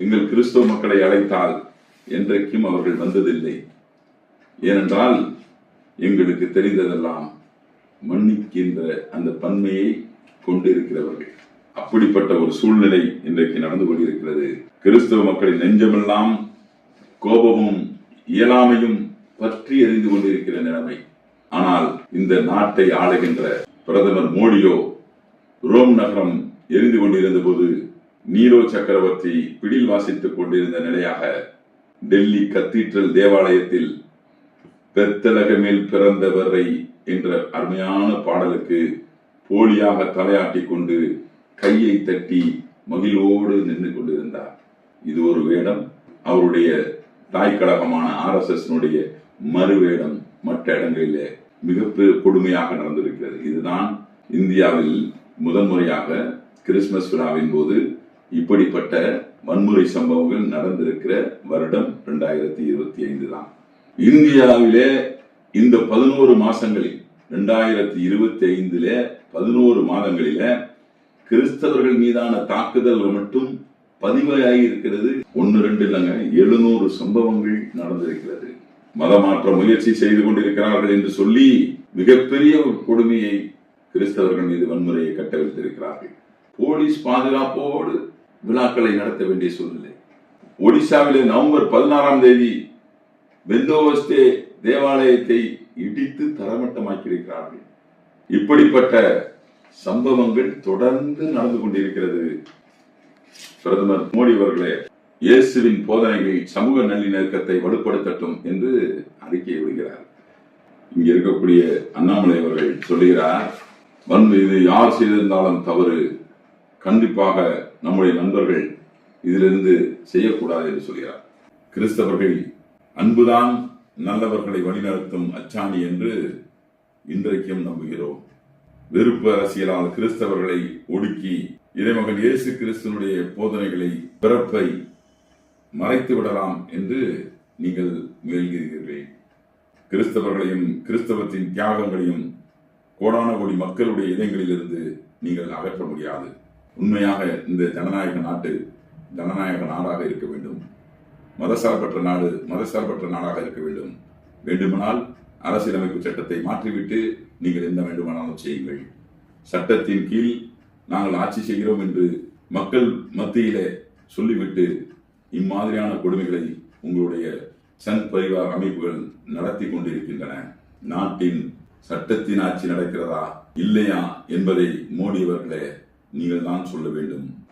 எங்கள் கிறிஸ்தவ மக்களை அழைத்தால் என்றைக்கும் அவர்கள் வந்ததில்லை. ஏனென்றால் எங்களுக்கு தெரிந்ததெல்லாம் மன்னிக்கின்ற அந்த பன்மையை கொண்டிருக்கிறவர்கள். அப்படிப்பட்ட ஒரு சூழ்நிலை இன்றைக்கு நடந்து கொண்டிருக்கிறது. கிறிஸ்தவ மக்களின் நெஞ்சமெல்லாம் கோபமும் இயலாமையும் பற்றி எறிந்து கொண்டிருக்கிற நிலைமை. ஆனால் இந்த நாட்டை ஆளுகின்ற பிரதமர் மோடியோ ரோம் நகரம் எரிந்து கொண்டிருந்த போது நீரோ சக்கரவர்த்தி பிடில் வாசித்துக் கொண்டிருந்த நிலையாக டெல்லி கத்தீட்ரல் தேவாலயத்தில் பெத்தலகமேல் பிறந்தவரை என்ற அருமையான பாடலுக்கு போலியாக தலையாட்டிக் கொண்டு கையை தட்டி மகிழ்வோடு நின்று கொண்டிருந்தார். இது ஒரு வேடம். அவருடைய தாய் கழகமான ஆர் எஸ் எஸ் மறுவேடம் மற்ற இடங்களிலே மிக கொடுமையாக நடந்திருக்கிறது. இதுதான் இந்தியாவில் முதன்முறையாக கிறிஸ்துமஸ் விழாவின் போது இப்படிப்பட்ட வன்முறை சம்பவங்கள் நடந்திருக்கிற வருடம் இரண்டாயிரத்தி இருபத்தி ஐந்து தான் இந்தியாவிலே இந்த பதினோரு மாசங்களில் இரண்டாயிரத்தி இருபத்தி ஐந்துல பதினோரு மாதங்களில கிறிஸ்தவர்கள் மீதான தாக்குதல்கள் மட்டும் பதிவாயிருக்கிறது ஒன்னு ரெண்டு இல்லைங்க எழுநூறு சம்பவங்கள் நடந்திருக்கிறது. மதமாற்ற முயற்சி செய்து கொண்டிருக்கிறார்கள் என்று சொல்லி மிகப்பெரிய ஒரு கொடுமையை கிறிஸ்தவர்கள் மீது வன்முறையை கட்டவிழ்த்திருக்கிறார்கள். போலீஸ் பாதுகாப்போடு விழாக்களை நடத்த வேண்டிய சூழ்நிலை. ஒடிசாவிலே நவம்பர் பதினாறாம் தேதி பெந்தோபஸ்தே தேவாலயத்தை இடித்து தரமட்டமாக்கியிருக்கிறார்கள். இப்படிப்பட்ட சம்பவங்கள் தொடர்ந்து நடந்து கொண்டிருக்கிறது. பிரதமர் மோடி அவர்களே இயேசுவின் போதனைகள் சமூக நல்லிணக்கத்தை வலுப்படுத்தட்டும் என்று அறிக்கை விடுகிறார். இங்க இருக்கக்கூடிய அண்ணாமலை அவர்கள் சொல்லுகிறார் வன்மீது யார் செய்திருந்தாலும் தவறு கண்டிப்பாக நம்முடைய நண்பர்கள் இதிலிருந்து செய்யக்கூடாது என்று சொல்கிறார். கிறிஸ்தவர்கள் அன்புதான் நல்லவர்களை வழிநடத்தும் அச்சாணி என்று இன்றைக்கும் நம்புகிறோம். வெறுப்பு அரசியலால் கிறிஸ்தவர்களை ஒடுக்கி இறைமகன் இயேசு கிறிஸ்தனுடைய போதனைகளை பிறப்பை மறைத்து விடலாம் என்று நீங்கள் முயல்கிறீர்கள். கிறிஸ்தவர்களையும் கிறிஸ்தவத்தின் தியாகங்களையும் கோடான கோடி மக்களுடைய இதயங்களிலிருந்து நீங்கள் அகற்ற முடியாது. உண்மையாக இந்த ஜனநாயக நாட்டு ஜனநாயக நாடாக இருக்க வேண்டும். மதசார்பற்ற நாடு மதசார்பற்ற நாடாக இருக்க வேண்டும். வேண்டுமானால் அரசியலமைப்பு சட்டத்தை மாற்றிவிட்டு நீங்கள் என்ன வேண்டுமானாலும் செய்யுங்கள். சட்டத்தின் கீழ் நாங்கள் ஆட்சி செய்கிறோம் என்று மக்கள் மத்தியிலே சொல்லிவிட்டு இம்மாதிரியான கொடுமைகளை உங்களுடைய சன் பரிவார் அமைப்புகள் நடத்தி கொண்டிருக்கின்றன. நாட்டின் சட்டத்தின் ஆட்சி நடக்கிறதா இல்லையா என்பதை மோடி அவர்களே நீங்கள் தான் சொல்ல வேண்டும்.